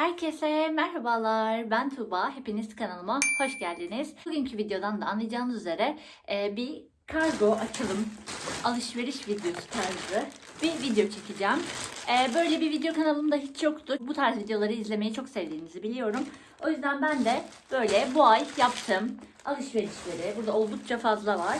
Herkese merhabalar. Ben Tuğba. Hepiniz kanalıma hoş geldiniz. Bugünkü videodan da anlayacağınız üzere e, bir kargo açılım alışveriş videosu tarzı bir video çekeceğim. E, böyle bir video kanalımda hiç yoktu. Bu tarz videoları izlemeyi çok sevdiğinizi biliyorum. O yüzden ben de böyle bu ay yaptığım alışverişleri, burada oldukça fazla var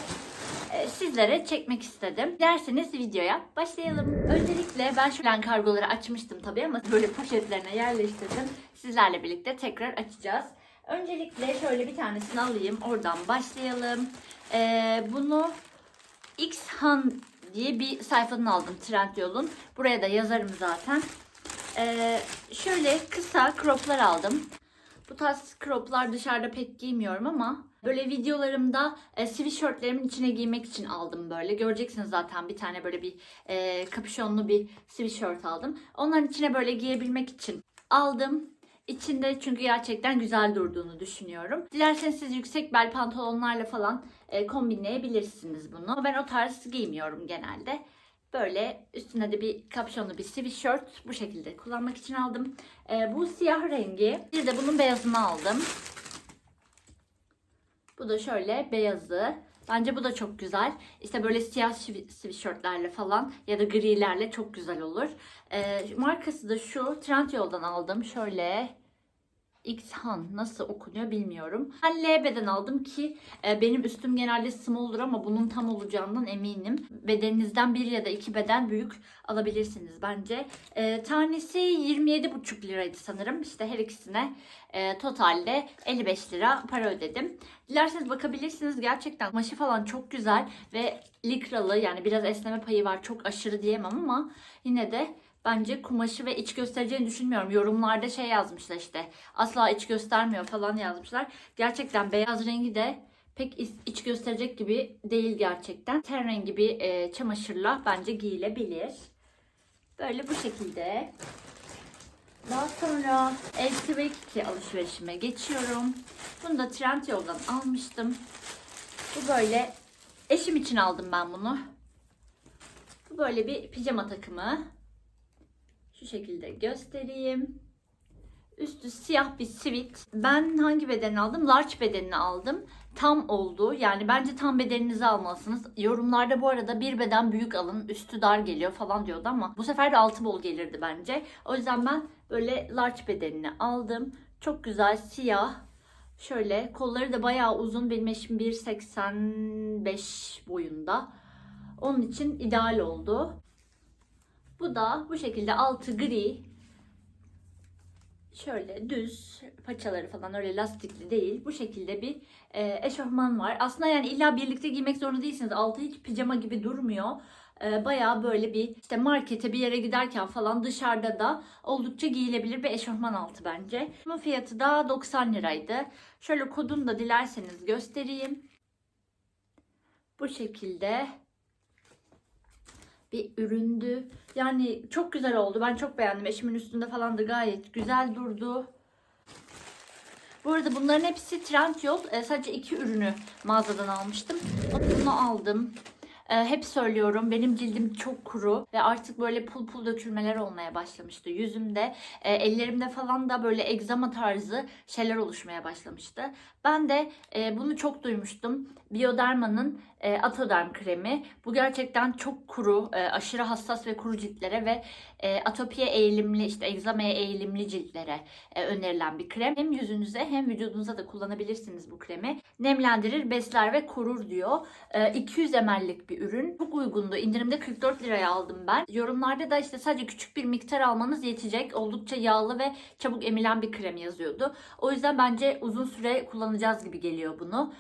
sizlere çekmek istedim. Dilerseniz videoya başlayalım. Öncelikle ben şu lan kargoları açmıştım tabii ama böyle poşetlerine yerleştirdim. Sizlerle birlikte tekrar açacağız. Öncelikle şöyle bir tanesini alayım. Oradan başlayalım. Ee, bunu Xhan diye bir sayfadan aldım Trendyol'un. Buraya da yazarım zaten. Ee, şöyle kısa croplar aldım. Bu tarz croplar dışarıda pek giymiyorum ama böyle videolarımda e, sweatshirtlerimin içine giymek için aldım böyle. Göreceksiniz zaten bir tane böyle bir e, kapüşonlu bir sweatshirt aldım. Onların içine böyle giyebilmek için aldım. İçinde çünkü gerçekten güzel durduğunu düşünüyorum. Dilerseniz siz yüksek bel pantolonlarla falan e, kombinleyebilirsiniz bunu. Ben o tarz giymiyorum genelde. Böyle üstüne de bir kapşonlu bir sweatshirt bu şekilde kullanmak için aldım. Ee, bu siyah rengi. Bir de bunun beyazını aldım. Bu da şöyle beyazı. Bence bu da çok güzel. İşte böyle siyah sweatshirtlerle falan ya da grilerle çok güzel olur. Ee, markası da şu. Trendyol'dan aldım. Şöyle Xhan nasıl okunuyor bilmiyorum. Ben L beden aldım ki e, benim üstüm genelde small'dur ama bunun tam olacağından eminim. Bedeninizden bir ya da iki beden büyük alabilirsiniz bence. E, tanesi 27,5 liraydı sanırım. İşte her ikisine e, totalde 55 lira para ödedim. Dilerseniz bakabilirsiniz. Gerçekten kumaşı falan çok güzel ve likralı yani biraz esneme payı var. Çok aşırı diyemem ama yine de bence kumaşı ve iç göstereceğini düşünmüyorum. Yorumlarda şey yazmışlar işte asla iç göstermiyor falan yazmışlar. Gerçekten beyaz rengi de pek iç gösterecek gibi değil gerçekten. Ten rengi bir e, çamaşırla bence giyilebilir. Böyle bu şekilde. Daha sonra LTV 2 alışverişime geçiyorum. Bunu da Trendyol'dan almıştım. Bu böyle eşim için aldım ben bunu. Bu böyle bir pijama takımı. Şu şekilde göstereyim. Üstü siyah bir sivit. Ben hangi bedeni aldım? Large bedenini aldım. Tam oldu. Yani bence tam bedeninizi almalısınız. Yorumlarda bu arada bir beden büyük alın. Üstü dar geliyor falan diyordu ama bu sefer de altı bol gelirdi bence. O yüzden ben böyle large bedenini aldım. Çok güzel siyah. Şöyle kolları da bayağı uzun. Benim eşim 1.85 boyunda. Onun için ideal oldu. Bu da bu şekilde altı gri. Şöyle düz paçaları falan öyle lastikli değil. Bu şekilde bir e, eşofman var. Aslında yani illa birlikte giymek zorunda değilsiniz. Altı hiç pijama gibi durmuyor. E, bayağı böyle bir işte markete bir yere giderken falan dışarıda da oldukça giyilebilir bir eşofman altı bence. Bunun fiyatı da 90 liraydı. Şöyle kodunu da dilerseniz göstereyim. Bu şekilde bir üründü. Yani çok güzel oldu. Ben çok beğendim. Eşimin üstünde falan da gayet güzel durdu. Bu arada bunların hepsi Trendyol. E, sadece iki ürünü mağazadan almıştım. Bunu aldım. E, hep söylüyorum benim cildim çok kuru ve artık böyle pul pul dökülmeler olmaya başlamıştı yüzümde. E, ellerimde falan da böyle egzama tarzı şeyler oluşmaya başlamıştı. Ben de e, bunu çok duymuştum. Bioderma'nın e, Atoderm kremi. Bu gerçekten çok kuru, e, aşırı hassas ve kuru ciltlere ve e, atopiye eğilimli, işte egzamaya eğilimli ciltlere e, önerilen bir krem. Hem yüzünüze hem vücudunuza da kullanabilirsiniz bu kremi. Nemlendirir, besler ve korur diyor. E, 200 ml'lik bir ürün. Çok uygundu. İndirimde 44 liraya aldım ben. Yorumlarda da işte sadece küçük bir miktar almanız yetecek. Oldukça yağlı ve çabuk emilen bir krem yazıyordu. O yüzden bence uzun süre kullanacağız gibi geliyor bunu.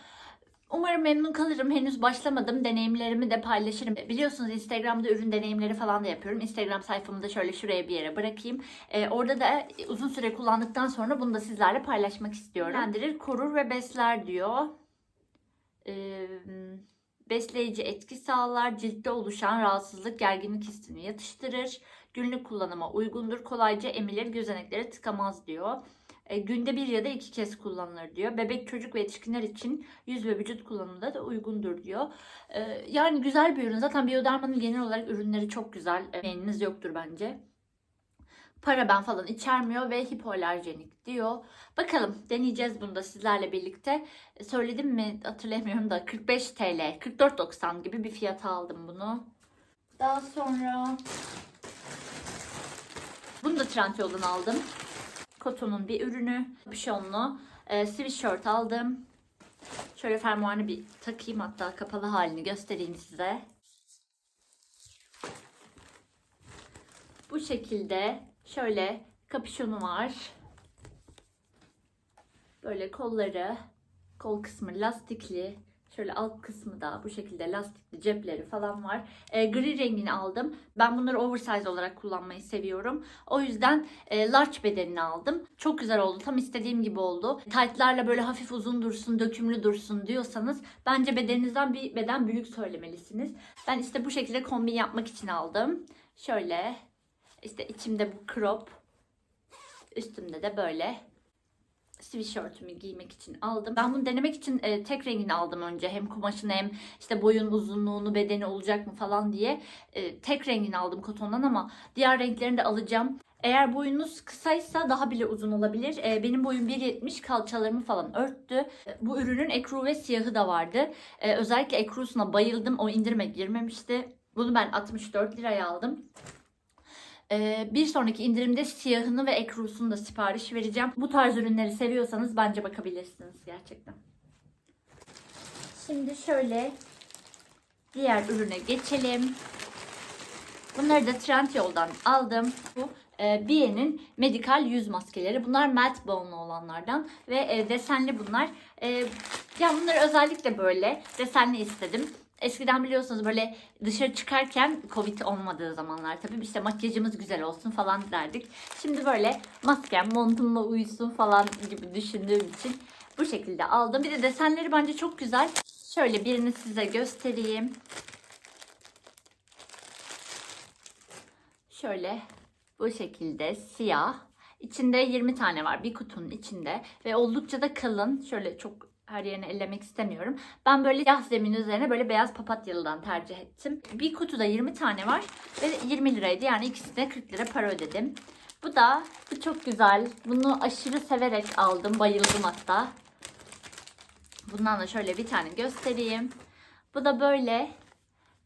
Umarım memnun kalırım. Henüz başlamadım. Deneyimlerimi de paylaşırım. Biliyorsunuz Instagram'da ürün deneyimleri falan da yapıyorum. Instagram sayfamı da şöyle şuraya bir yere bırakayım. Ee, orada da uzun süre kullandıktan sonra bunu da sizlerle paylaşmak istiyorum. Nemlendirir, korur ve besler diyor. Ee, besleyici etki sağlar. Ciltte oluşan rahatsızlık, gerginlik hissini yatıştırır. Günlük kullanıma uygundur. Kolayca emilir, gözeneklere tıkamaz diyor. E, günde bir ya da iki kez kullanılır diyor. Bebek, çocuk ve yetişkinler için yüz ve vücut kullanımında da uygundur diyor. E, yani güzel bir ürün. Zaten Bioderma'nın genel olarak ürünleri çok güzel. Beğeniniz yoktur bence. paraben falan içermiyor ve hipoalerjenik diyor. Bakalım deneyeceğiz bunu da sizlerle birlikte. E, Söyledim mi hatırlamıyorum da 45 TL, 44.90 gibi bir fiyata aldım bunu. Daha sonra bunu da Trendyol'dan aldım. Koton'un bir ürünü, pişonlu e, sweatshirt aldım. Şöyle fermuarını bir takayım hatta kapalı halini göstereyim size. Bu şekilde şöyle kapüşonu var. Böyle kolları, kol kısmı lastikli. Şöyle alt kısmı da bu şekilde lastikli cepleri falan var. E, gri rengini aldım. Ben bunları oversize olarak kullanmayı seviyorum. O yüzden e, large bedenini aldım. Çok güzel oldu. Tam istediğim gibi oldu. Taytlarla böyle hafif uzun dursun, dökümlü dursun diyorsanız bence bedeninizden bir beden büyük söylemelisiniz. Ben işte bu şekilde kombin yapmak için aldım. Şöyle işte içimde bu crop, üstümde de böyle sweatshirtümü giymek için aldım. Ben bunu denemek için e, tek rengini aldım önce. Hem kumaşını hem işte boyun uzunluğunu, bedeni olacak mı falan diye. E, tek rengini aldım kotondan ama diğer renklerini de alacağım. Eğer boyunuz kısaysa daha bile uzun olabilir. E, benim boyum 1.70 kalçalarımı falan örttü. E, bu ürünün ekru ve siyahı da vardı. E, özellikle ekrusuna bayıldım. O indirime girmemişti. Bunu ben 64 liraya aldım. Ee, bir sonraki indirimde siyahını ve ekrusunu da sipariş vereceğim. Bu tarz ürünleri seviyorsanız bence bakabilirsiniz gerçekten. Şimdi şöyle diğer ürüne geçelim. Bunları da Trendyol'dan aldım. Bu e, Bie'nin medikal yüz maskeleri. Bunlar matte bone'lu olanlardan ve e, desenli bunlar. E, ya bunları özellikle böyle desenli istedim. Eskiden biliyorsunuz böyle dışarı çıkarken Covid olmadığı zamanlar tabii işte makyajımız güzel olsun falan derdik. Şimdi böyle maskem montumla uyusun falan gibi düşündüğüm için bu şekilde aldım. Bir de desenleri bence çok güzel. Şöyle birini size göstereyim. Şöyle bu şekilde siyah. İçinde 20 tane var bir kutunun içinde ve oldukça da kalın. Şöyle çok her yerini ellemek istemiyorum. Ben böyle siyah zemin üzerine böyle beyaz papatyalıdan tercih ettim. Bir kutuda 20 tane var ve 20 liraydı. Yani ikisine 40 lira para ödedim. Bu da bu çok güzel. Bunu aşırı severek aldım. Bayıldım hatta. Bundan da şöyle bir tane göstereyim. Bu da böyle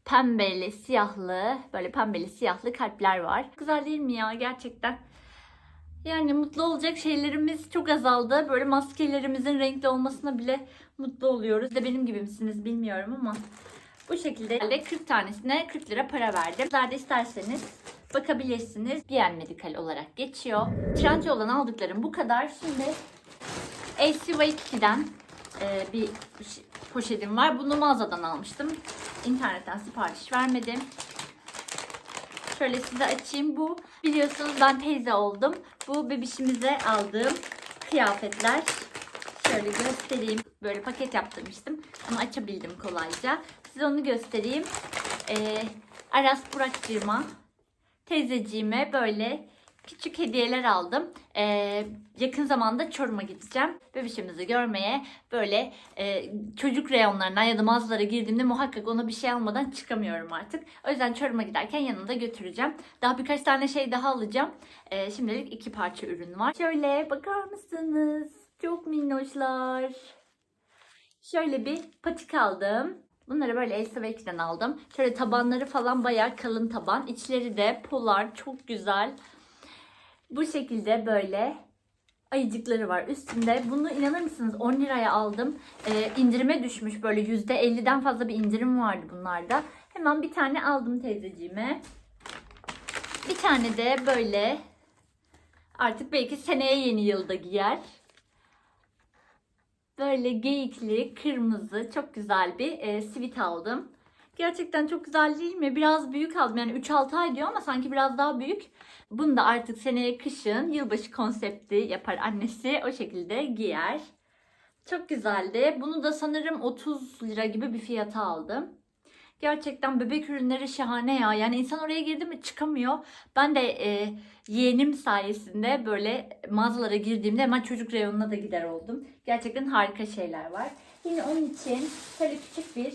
pembeli, siyahlı, böyle pembeli, siyahlı kalpler var. Güzel değil mi ya gerçekten? Yani mutlu olacak şeylerimiz çok azaldı. Böyle maskelerimizin renkli olmasına bile mutlu oluyoruz. De benim gibi misiniz bilmiyorum ama bu şekilde 40 tanesine 40 lira para verdim. Sizler de isterseniz bakabilirsiniz. Bien Medical olarak geçiyor. Trendyol'dan aldıklarım bu kadar. Şimdi ACY2'den e, bir poşetim var. Bunu mağazadan almıştım. İnternetten sipariş vermedim. Şöyle size açayım. Bu biliyorsunuz ben teyze oldum. Bu bebişimize aldığım kıyafetler. Şöyle göstereyim. Böyle paket yaptırmıştım. Ama açabildim kolayca. Size onu göstereyim. Ee, Aras Burakcığıma teyzeciğime böyle küçük hediyeler aldım. Ee, yakın zamanda Çorum'a gideceğim. Bebişimizi görmeye böyle e, çocuk reyonlarına ya da mağazalara girdiğimde muhakkak ona bir şey almadan çıkamıyorum artık. O yüzden Çorum'a giderken yanında götüreceğim. Daha birkaç tane şey daha alacağım. Ee, şimdilik iki parça ürün var. Şöyle bakar mısınız? Çok minnoşlar. Şöyle bir patik aldım. Bunları böyle Wake'den aldım. Şöyle tabanları falan bayağı kalın taban. İçleri de polar çok güzel. Bu şekilde böyle ayıcıkları var üstünde. Bunu inanır mısınız 10 liraya aldım. Ee, indirime düşmüş böyle %50'den fazla bir indirim vardı bunlarda. Hemen bir tane aldım teyzeciğime. Bir tane de böyle artık belki seneye yeni yılda giyer. Böyle geyikli, kırmızı, çok güzel bir e, sivit aldım. Gerçekten çok güzel değil mi? Biraz büyük aldım. Yani 3-6 ay diyor ama sanki biraz daha büyük. Bunu da artık seneye kışın yılbaşı konsepti yapar annesi. O şekilde giyer. Çok güzeldi. Bunu da sanırım 30 lira gibi bir fiyata aldım. Gerçekten bebek ürünleri şahane ya. Yani insan oraya girdi mi çıkamıyor. Ben de e, yeğenim sayesinde böyle mağazalara girdiğimde hemen çocuk reyonuna da gider oldum. Gerçekten harika şeyler var. Yine onun için şöyle küçük bir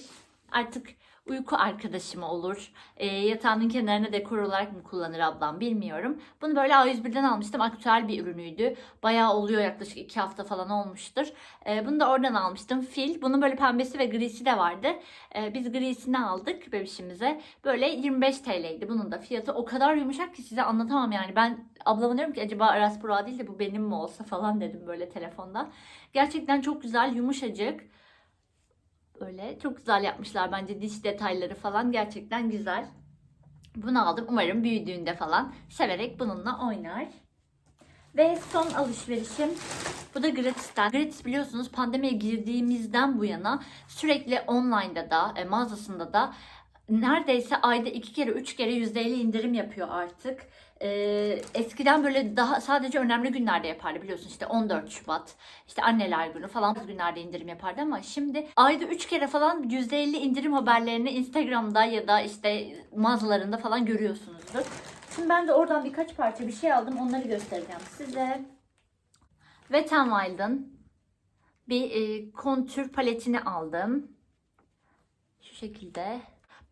artık uyku arkadaşı mı olur? E, yatağının kenarına dekor olarak mı kullanır ablam bilmiyorum. Bunu böyle A101'den almıştım. Aktüel bir ürünüydü. Bayağı oluyor yaklaşık 2 hafta falan olmuştur. E, bunu da oradan almıştım. Fil. Bunun böyle pembesi ve grisi de vardı. E, biz grisini aldık bebişimize. Böyle 25 TL'ydi. Bunun da fiyatı o kadar yumuşak ki size anlatamam yani. Ben ablama diyorum ki acaba Aras Burak değil de bu benim mi olsa falan dedim böyle telefonda. Gerçekten çok güzel, yumuşacık. Böyle çok güzel yapmışlar bence diş detayları falan gerçekten güzel. Bunu aldım. Umarım büyüdüğünde falan severek bununla oynar. Ve son alışverişim bu da Gratis'ten. Gratis biliyorsunuz pandemiye girdiğimizden bu yana sürekli online'da da e, mağazasında da neredeyse ayda iki kere üç kere %50 indirim yapıyor artık. Ee, eskiden böyle daha sadece önemli günlerde yapardı biliyorsun işte 14 Şubat işte anneler günü falan bu günlerde indirim yapardı ama şimdi ayda 3 kere falan %50 indirim haberlerini Instagram'da ya da işte mağazalarında falan görüyorsunuzdur. Şimdi ben de oradan birkaç parça bir şey aldım onları göstereceğim size. Wet n Wild'ın bir e, kontür paletini aldım. Şu şekilde.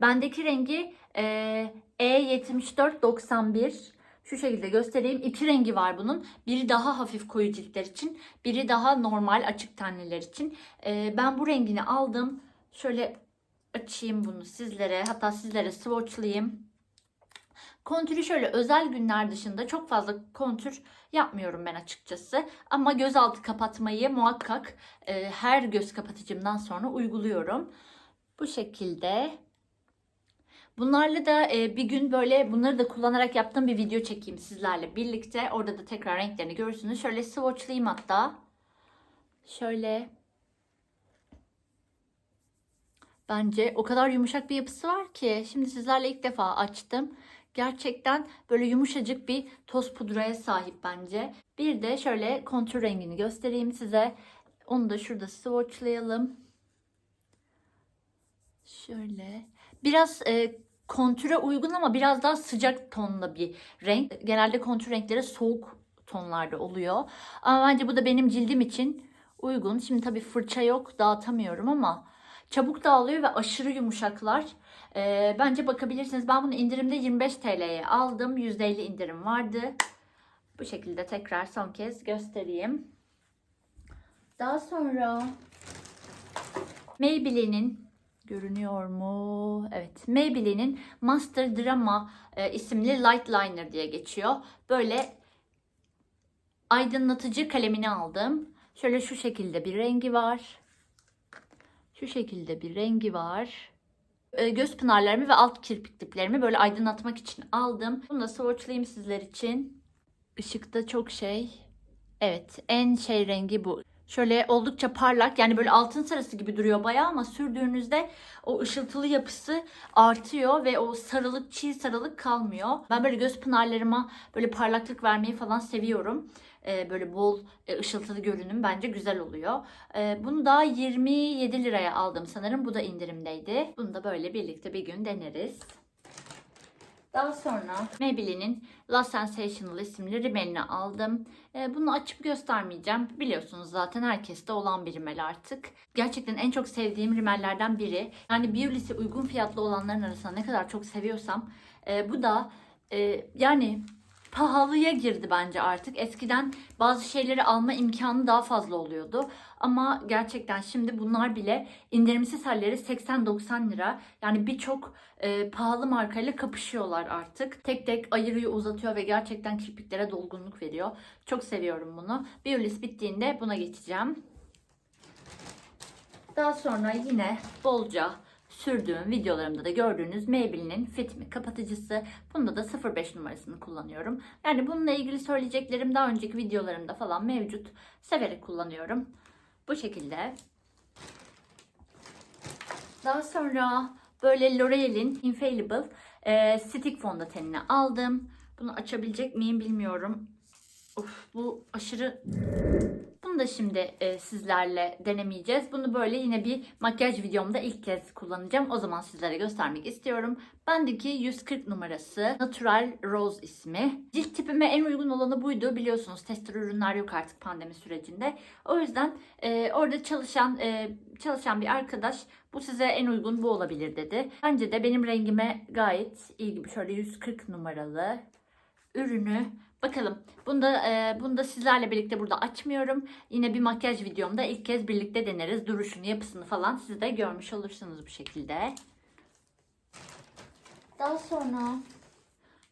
Bendeki rengi e, E7491. Şu şekilde göstereyim. İki rengi var bunun. Biri daha hafif koyu ciltler için. Biri daha normal açık tenliler için. E, ben bu rengini aldım. Şöyle açayım bunu sizlere. Hatta sizlere swatchlayayım. Kontürü şöyle özel günler dışında çok fazla kontür yapmıyorum ben açıkçası. Ama gözaltı kapatmayı muhakkak e, her göz kapatıcımdan sonra uyguluyorum. Bu şekilde. Bunlarla da e, bir gün böyle bunları da kullanarak yaptığım bir video çekeyim sizlerle birlikte. Orada da tekrar renklerini görürsünüz. Şöyle swatchlayayım hatta. Şöyle. Bence o kadar yumuşak bir yapısı var ki. Şimdi sizlerle ilk defa açtım. Gerçekten böyle yumuşacık bir toz pudraya sahip bence. Bir de şöyle kontür rengini göstereyim size. Onu da şurada swatchlayalım. Şöyle. Biraz e, kontüre uygun ama biraz daha sıcak tonda bir renk. Genelde kontür renkleri soğuk tonlarda oluyor. Ama bence bu da benim cildim için uygun. Şimdi tabii fırça yok dağıtamıyorum ama çabuk dağılıyor ve aşırı yumuşaklar. Ee, bence bakabilirsiniz. Ben bunu indirimde 25 TL'ye aldım. %50 indirim vardı. Bu şekilde tekrar son kez göstereyim. Daha sonra Maybelline'in görünüyor mu? Evet. Maybelline'in Master Drama e, isimli Light Liner diye geçiyor. Böyle aydınlatıcı kalemini aldım. Şöyle şu şekilde bir rengi var. Şu şekilde bir rengi var. E, göz pınarlarımı ve alt kirpik diplerimi böyle aydınlatmak için aldım. Bunu da swatchlayayım sizler için. Işıkta çok şey. Evet en şey rengi bu. Şöyle oldukça parlak yani böyle altın sarısı gibi duruyor bayağı ama sürdüğünüzde o ışıltılı yapısı artıyor ve o sarılık çiğ sarılık kalmıyor. Ben böyle göz pınarlarıma böyle parlaklık vermeyi falan seviyorum. Ee, böyle bol e, ışıltılı görünüm bence güzel oluyor. Ee, bunu da 27 liraya aldım sanırım. Bu da indirimdeydi. Bunu da böyle birlikte bir gün deneriz. Daha sonra Maybelline'in Last Sensational isimli rimelini aldım. Ee, bunu açıp göstermeyeceğim. Biliyorsunuz zaten herkeste olan bir rimel artık. Gerçekten en çok sevdiğim rimellerden biri. Yani Biolis'i uygun fiyatlı olanların arasında ne kadar çok seviyorsam e, bu da e, yani pahalıya girdi bence artık. Eskiden bazı şeyleri alma imkanı daha fazla oluyordu. Ama gerçekten şimdi bunlar bile indirimsiz halleri 80-90 lira. Yani birçok e, pahalı markayla kapışıyorlar artık. Tek tek ayırıyor, uzatıyor ve gerçekten kirpiklere dolgunluk veriyor. Çok seviyorum bunu. Biolis bittiğinde buna geçeceğim. Daha sonra yine bolca sürdüğüm videolarımda da gördüğünüz Maybelline'in Fit Me kapatıcısı. Bunda da 05 numarasını kullanıyorum. Yani bununla ilgili söyleyeceklerim daha önceki videolarımda falan mevcut. Severek kullanıyorum. Bu şekilde. Daha sonra böyle L'Oreal'in Infallible e, stick fondötenini aldım. Bunu açabilecek miyim bilmiyorum. Of bu aşırı... Da şimdi e, sizlerle denemeyeceğiz. Bunu böyle yine bir makyaj videomda ilk kez kullanacağım. O zaman sizlere göstermek istiyorum. Bendeki 140 numarası Natural Rose ismi. Cilt tipime en uygun olanı buydu. Biliyorsunuz tester ürünler yok artık pandemi sürecinde. O yüzden e, orada çalışan e, çalışan bir arkadaş bu size en uygun bu olabilir dedi. Bence de benim rengime gayet iyi gibi. Şöyle 140 numaralı ürünü Bakalım. Bunu da, e, bunu da sizlerle birlikte burada açmıyorum. Yine bir makyaj videomda ilk kez birlikte deneriz. Duruşunu, yapısını falan siz de görmüş olursunuz bu şekilde. Daha sonra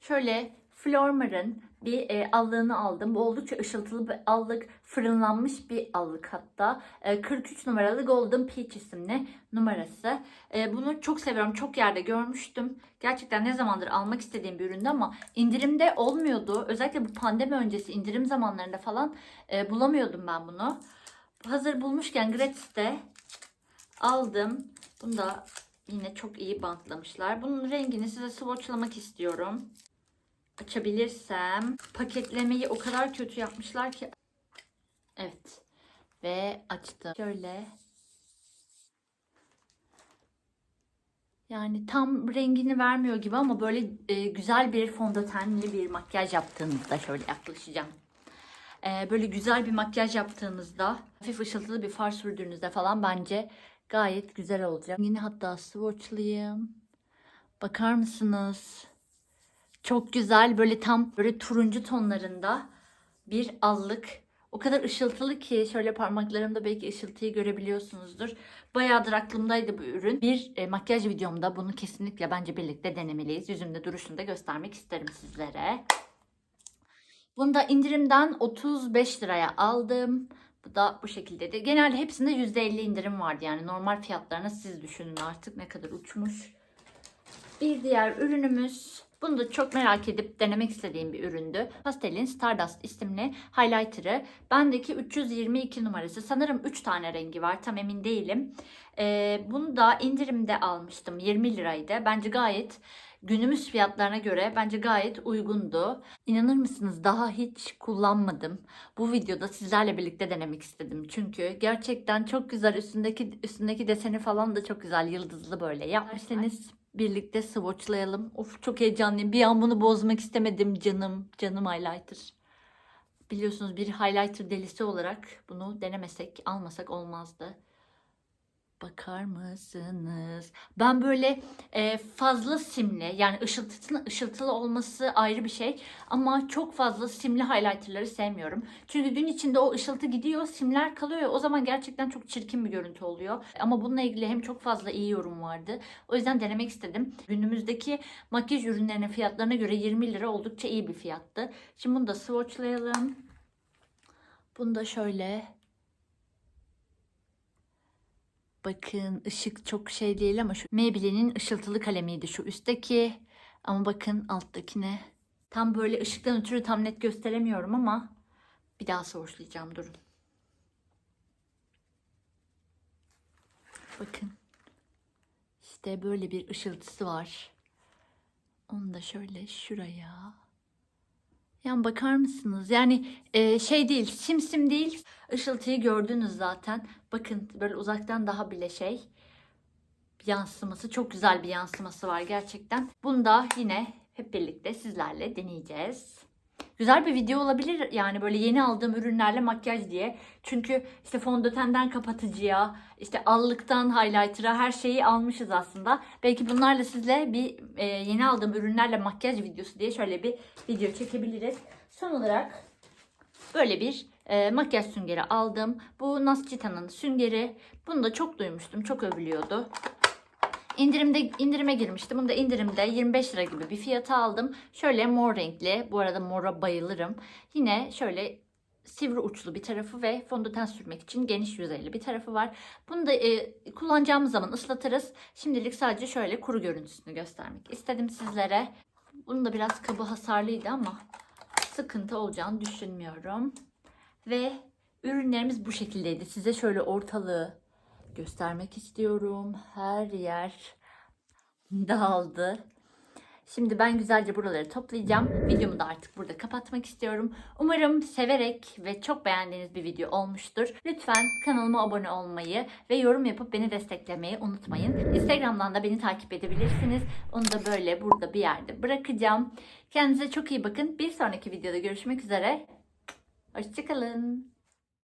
şöyle Flormar'ın bir e, allığını aldım. Bu oldukça ışıltılı bir allık. Fırınlanmış bir allık hatta. E, 43 numaralı Golden Peach isimli numarası. E, bunu çok seviyorum. Çok yerde görmüştüm. Gerçekten ne zamandır almak istediğim bir üründü ama indirimde olmuyordu. Özellikle bu pandemi öncesi indirim zamanlarında falan e, bulamıyordum ben bunu. Hazır bulmuşken Gratis'te aldım. Bunu da yine çok iyi bantlamışlar. Bunun rengini size swatchlamak istiyorum açabilirsem. Paketlemeyi o kadar kötü yapmışlar ki. Evet. Ve açtım. Şöyle. Yani tam rengini vermiyor gibi ama böyle e, güzel bir fondötenli bir makyaj yaptığınızda şöyle yaklaşacağım. E, böyle güzel bir makyaj yaptığınızda, hafif ışıltılı bir far sürdüğünüzde falan bence gayet güzel olacak. Yine hatta swatchlayayım. Bakar mısınız? Çok güzel böyle tam böyle turuncu tonlarında bir allık. O kadar ışıltılı ki şöyle parmaklarımda belki ışıltıyı görebiliyorsunuzdur. Bayağıdır aklımdaydı bu ürün. Bir e, makyaj videomda bunu kesinlikle bence birlikte denemeliyiz. Yüzümde duruşunu da göstermek isterim sizlere. Bunu da indirimden 35 liraya aldım. Bu da bu şekildeydi. Genelde hepsinde %50 indirim vardı. Yani normal fiyatlarına siz düşünün artık ne kadar uçmuş. Bir diğer ürünümüz bunu da çok merak edip denemek istediğim bir üründü. Pastel'in Stardust isimli highlighter'ı. Bendeki 322 numarası. Sanırım 3 tane rengi var. Tam emin değilim. Ee, bunu da indirimde almıştım. 20 liraydı. Bence gayet günümüz fiyatlarına göre bence gayet uygundu. İnanır mısınız daha hiç kullanmadım. Bu videoda sizlerle birlikte denemek istedim. Çünkü gerçekten çok güzel üstündeki üstündeki deseni falan da çok güzel yıldızlı böyle yapmışsınız birlikte swatchlayalım. Of çok heyecanlıyım. Bir an bunu bozmak istemedim canım. Canım highlighter. Biliyorsunuz bir highlighter delisi olarak bunu denemesek, almasak olmazdı. Bakar mısınız? Ben böyle e, fazla simli yani ışıltısının ışıltılı olması ayrı bir şey. Ama çok fazla simli highlighterları sevmiyorum. Çünkü gün içinde o ışıltı gidiyor simler kalıyor. O zaman gerçekten çok çirkin bir görüntü oluyor. Ama bununla ilgili hem çok fazla iyi yorum vardı. O yüzden denemek istedim. Günümüzdeki makyaj ürünlerinin fiyatlarına göre 20 lira oldukça iyi bir fiyattı. Şimdi bunu da swatchlayalım. Bunu da şöyle Bakın ışık çok şey değil ama şu Maybelline'in ışıltılı kalemiydi şu üstteki. Ama bakın alttakine. Tam böyle ışıktan ötürü tam net gösteremiyorum ama bir daha soğuşlayacağım durun. Bakın. İşte böyle bir ışıltısı var. Onu da şöyle şuraya yani bakar mısınız? Yani e, şey değil, simsim değil. Işıltıyı gördünüz zaten. Bakın böyle uzaktan daha bile şey yansıması. Çok güzel bir yansıması var gerçekten. Bunu da yine hep birlikte sizlerle deneyeceğiz. Güzel bir video olabilir yani böyle yeni aldığım ürünlerle makyaj diye. Çünkü işte fondötenden kapatıcıya, işte allıktan highlighter'a her şeyi almışız aslında. Belki bunlarla sizle bir e, yeni aldığım ürünlerle makyaj videosu diye şöyle bir video çekebiliriz. Son olarak böyle bir e, makyaj süngeri aldım. Bu Nascita'nın süngeri. Bunu da çok duymuştum. Çok övülüyordu. İndirimde indirime girmiştim. Bunu da indirimde 25 lira gibi bir fiyata aldım. Şöyle mor renkli. Bu arada mora bayılırım. Yine şöyle sivri uçlu bir tarafı ve fondöten sürmek için geniş yüzeyli bir tarafı var. Bunu da e, kullanacağımız zaman ıslatırız. Şimdilik sadece şöyle kuru görüntüsünü göstermek istedim sizlere. Bunun da biraz kabı hasarlıydı ama sıkıntı olacağını düşünmüyorum. Ve ürünlerimiz bu şekildeydi. Size şöyle ortalığı göstermek istiyorum. Her yer dağıldı. Şimdi ben güzelce buraları toplayacağım. Videomu da artık burada kapatmak istiyorum. Umarım severek ve çok beğendiğiniz bir video olmuştur. Lütfen kanalıma abone olmayı ve yorum yapıp beni desteklemeyi unutmayın. Instagram'dan da beni takip edebilirsiniz. Onu da böyle burada bir yerde bırakacağım. Kendinize çok iyi bakın. Bir sonraki videoda görüşmek üzere. Hoşçakalın.